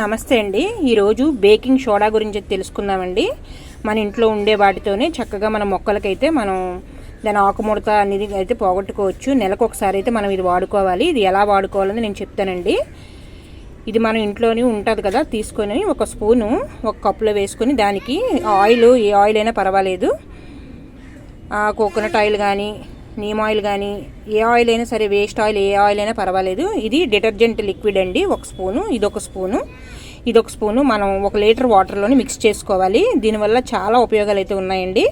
నమస్తే అండి. ఈరోజు బేకింగ్ సోడా గురించి తెలుసుకుందామండి. మన ఇంట్లో ఉండే వాటితోనే చక్కగా మన మొక్కలకైతే మనం దాని ఆకుముడత అనేది అయితే పోగొట్టుకోవచ్చు. నెలకు ఒకసారి అయితే మనం ఇది వాడుకోవాలి. ఇది ఎలా వాడుకోవాలని నేను చెప్తానండి. ఇది మనం ఇంట్లోనే ఉంటుంది కదా తీసుకొని ఒక స్పూను ఒక కప్పులో వేసుకొని దానికి ఆయిల్ ఏ ఆయిల్ అయినా పర్వాలేదు. కోకోనట్ ఆయిల్ కానీ నీమ్ ఆయిల్ కానీ ఏ ఆయిల్ అయినా సరే వేస్ట్ ఆయిల్ ఏ ఆయిల్ అయినా పర్వాలేదు. ఇది డిటర్జెంట్ లిక్విడ్ అండి ఒక స్పూను ఇది ఒక స్పూను. ఇది ఒక స్పూను మనం ఒక లీటర్ వాటర్లోని మిక్స్ చేసుకోవాలి. దీనివల్ల చాలా ఉపయోగాలు అయితే ఉన్నాయండి.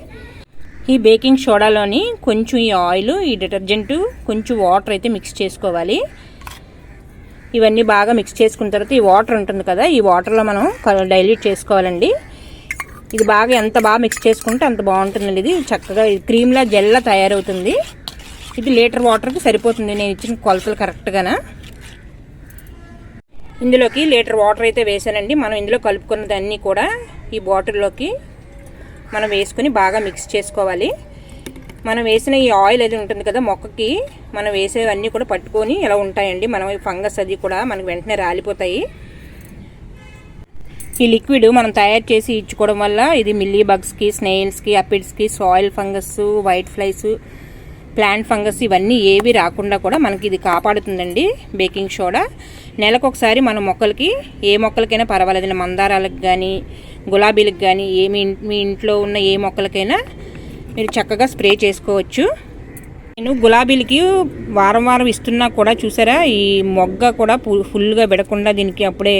ఈ బేకింగ్ సోడాలోని కొంచెం ఈ ఆయిల్ ఈ డిటర్జెంట్ కొంచెం వాటర్ అయితే మిక్స్ చేసుకోవాలి. ఇవన్నీ బాగా మిక్స్ చేసుకున్న తర్వాత ఈ వాటర్ ఉంటుంది కదా ఈ వాటర్లో మనం డైల్యూట్ చేసుకోవాలండి. ఇది బాగా ఎంత బాగా మిక్స్ చేసుకుంటే అంత బాగుంటుందండి ఇది. చక్కగా క్రీమ్లా జెల్లా తయారవుతుంది. ఇది లీటర్ వాటర్కి సరిపోతుంది. నేను ఇచ్చిన కొలతలు కరెక్ట్గానా ఇందులోకి లీటర్ వాటర్ అయితే వేసానండి. మనం ఇందులో కలుపుకున్నదన్నీ కూడా ఈ బాటిల్లోకి మనం వేసుకుని బాగా మిక్స్ చేసుకోవాలి. మనం వేసిన ఈ ఆయిల్ అది ఉంటుంది కదా మొక్కకి మనం వేసేవన్నీ కూడా పట్టుకొని ఇలా ఉంటాయండి. మనం ఫంగస్ అది కూడా మనకు వెంటనే రాలిపోతాయి. ఈ లిక్విడ్ మనం తయారు చేసి ఇచ్చుకోవడం వల్ల ఇది మిల్లీ బగ్స్కి స్నేయిల్స్కి అపిడ్స్కి soil fungus white flies plant fungus ఇవన్నీ ఏవి రాకుండా కూడా మనకి ఇది కాపాడుతుందండి బేకింగ్ సోడా. నెలకు ఒకసారి మన మొక్కలకి ఏ మొక్కలకైనా పర్వాలేదు మందారాలకు కానీ గులాబీలకు కానీ ఏమి మీ ఇంట్లో ఉన్న ఏ మొక్కలకైనా మీరు చక్కగా స్ప్రే చేసుకోవచ్చు. నేను గులాబీలకి వారం వారం ఇస్తున్నా కూడా చూసారా? ఈ మొగ్గ కూడా ఫుల్గా విడకుండా దీనికి అప్పుడే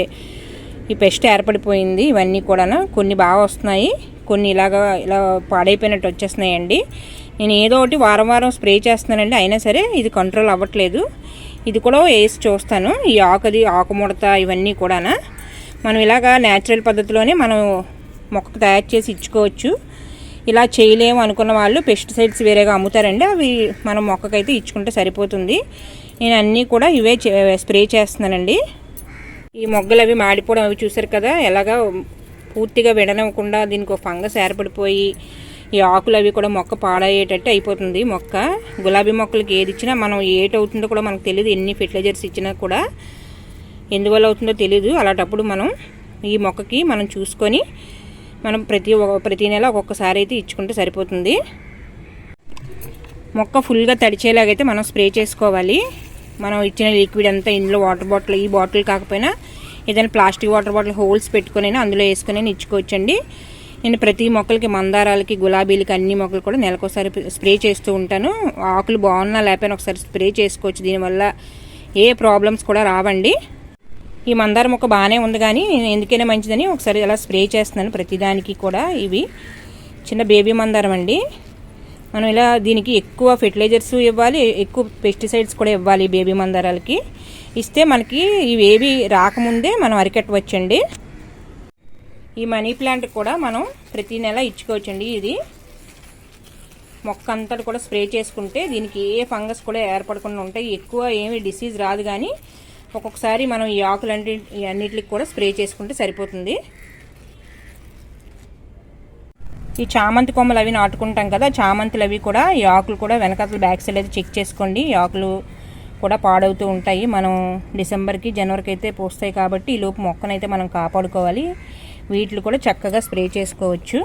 ఈ పెస్ట్ ఏర్పడిపోయింది. ఇవన్నీ కూడా కొన్ని బాగా వస్తున్నాయి. కొన్ని ఇలాగా ఇలా పాడైపోయినట్టు వచ్చేస్తున్నాయండి. నేను ఏదో ఒకటి వారం వారం స్ప్రే చేస్తున్నానండి. అయినా సరే ఇది కంట్రోల్ అవ్వట్లేదు. ఇది కూడా వేసి చూస్తాను. ఈ ఆకుది ఆకుముడత ఇవన్నీ కూడా మనం ఇలాగా న్యాచురల్ పద్ధతిలోనే మనం మొక్కకు తయారు చేసి ఇచ్చుకోవచ్చు. ఇలా చేయలేము అనుకున్న వాళ్ళు పెస్టిసైడ్స్ వేరేగా అమ్ముతారండి. అవి మనం మొక్కకైతే ఇచ్చుకుంటే సరిపోతుంది. నేను అన్నీ కూడా ఇవే స్ప్రే చేస్తున్నానండి. ఈ మొగ్గలు అవి మాడిపోవడం అవి చూసారు కదా? ఎలాగా పూర్తిగా విడనివ్వకుండా దీనికి ఒక ఫంగస్ ఏర్పడిపోయి ఈ ఆకులు అవి కూడా మొక్క పాడయ్యేటట్టు అయిపోతుంది. మొక్క గులాబీ మొక్కలకి ఏది ఇచ్చినా మనం ఏటవుతుందో అవుతుందో కూడా మనకు తెలియదు ఎన్ని ఫెర్టిలైజర్స్ ఇచ్చినా కూడా ఎందువల్ల అవుతుందో తెలియదు అలాంటప్పుడు మనం ఈ మొక్కకి మనం చూసుకొని మనం ప్రతి ప్రతి నెల ఒక్కొక్కసారి అయితే ఇచ్చుకుంటే సరిపోతుంది. మొక్క ఫుల్గా తడిచేలాగైతే మనం స్ప్రే చేసుకోవాలి. మనం ఇచ్చిన లిక్విడ్ అంతా ఇందులో వాటర్ బాటిల్ ఈ బాటిల్ కాకపోయినా ఏదైనా ప్లాస్టిక్ వాటర్ బాటిల్ హోల్స్ పెట్టుకుని అందులో వేసుకుని ఇచ్చుకోవచ్చండి నేను ప్రతి మొక్కలకి మందారాలకి గులాబీలకి అన్ని మొక్కలు కూడా నెలకొకసారి స్ప్రే చేస్తూ ఉంటాను. ఆకులు బాగున్నా లేకపోయినా ఒకసారి స్ప్రే చేసుకోవచ్చు. దీనివల్ల ఏ ప్రాబ్లమ్స్ కూడా రావండి. ఈ మందార మొక్క బాగానే ఉంది కానీ ఎందుకైనా మంచిదని ఒకసారి అలా స్ప్రే చేస్తున్నాను ప్రతిదానికి కూడా ఇవి. చిన్న బేబీ మందారం అండి. మనం ఇలా దీనికి ఎక్కువ ఫెర్టిలైజర్స్ ఇవ్వాలి ఎక్కువ పెస్టిసైడ్స్ కూడా ఇవ్వాలి బేబీ మందారాలకి. ఇస్తే మనకి ఇవేవి రాకముందే మనం అరికట్టవచ్చండి. ఈ మనీ ప్లాంట్ కూడా మనం ప్రతి నెల ఇచ్చుకోవచ్చండి ఇది. మొక్క అంతా కూడా స్ప్రే చేసుకుంటే దీనికి ఏ ఫంగస్ కూడా ఏర్పడకుండా ఉంటాయి. ఎక్కువ ఏమి డిసీజ్ రాదు కానీ ఒక్కొక్కసారి మనం ఈ ఆకులంటి అన్నిటికి కూడా స్ప్రే చేసుకుంటే సరిపోతుంది. ఈ చామంతి కొమ్మలు అవి నాటుకుంటాం కదా చామంతులు అవి కూడా ఈ ఆకులు కూడా వెనకాతల బ్యాక్ సైడ్ అయితే చెక్ చేసుకోండి. ఈ ఆకులు కూడా పాడవుతూ ఉంటాయి. మనం డిసెంబర్కి జనవరికి అయితే పోస్తాయి కాబట్టి ఈ లోపు మొక్కనైతే మనం కాపాడుకోవాలి. వీటిని కూడా చక్కగా స్ప్రే చేసుకోవచ్చు.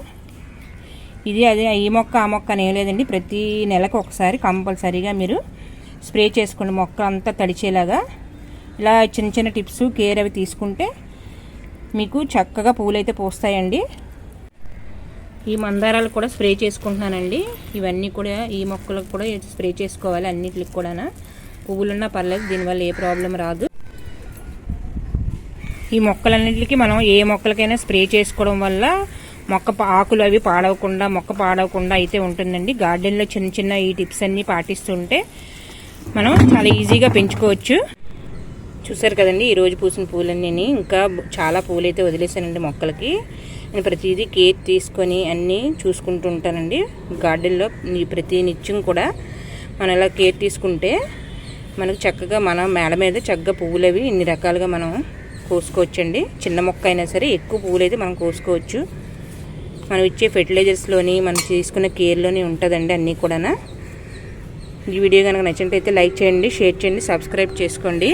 ఇది అదే ఈ మొక్క ఆ మొక్క అనేం లేదండి. ప్రతి నెలకు ఒకసారి కంపల్సరీగా మీరు స్ప్రే చేసుకోండి. మొక్క అంతా తడిచేలాగా. ఇలా చిన్న చిన్న టిప్స్ కేర్ అవి తీసుకుంటే మీకు చక్కగా పూలైతే అయితే పోస్తాయండి. ఈ మందారాలు కూడా స్ప్రే చేసుకుంటున్నానండి. ఇవన్నీ కూడా ఈ మొక్కలకు కూడా స్ప్రే చేసుకోవాలి అన్నిటికి కూడా పువ్వులున్నా పర్లేదు దీనివల్ల ఏ ప్రాబ్లం రాదు. ఈ మొక్కలన్నింటికి మనం ఏ మొక్కలకైనా స్ప్రే చేసుకోవడం వల్ల మొక్క ఆకులు అవి పాడవకుండా మొక్క పాడవకుండా అయితే ఉంటుందండి. గార్డెన్లో చిన్న చిన్న ఈ టిప్స్ అన్నీ పాటిస్తుంటే మనం చాలా ఈజీగా పెంచుకోవచ్చు. చూసారు కదండి ఈరోజు పూసిన పూలన్నీ ఇంకా చాలా పూలు అయితే వదిలేసానండి మొక్కలకి. నేను ప్రతిదీ కేర్ తీసుకొని అన్నీ చూసుకుంటూ ఉంటానండి. గార్డెన్లో ప్రతి నిత్యం కూడా మనం ఇలా కేర్ తీసుకుంటే మనకు చక్కగా మన మేడ మీద చక్కగా పువ్వులు అవి ఇన్ని రకాలుగా మనం కోసుకోవచ్చండి. చిన్న మొక్క అయినా సరే ఎక్కువ పువ్వులు అయితే మనం కోసుకోవచ్చు. మనం ఇచ్చే ఫెర్టిలైజర్స్లోని మనం తీసుకున్న కేర్లోని ఉంటుందండి అన్నీ కూడా ఈ వీడియో కనుక నచ్చినట్టయితే లైక్ చేయండి షేర్ చేయండి సబ్స్క్రైబ్ చేసుకోండి.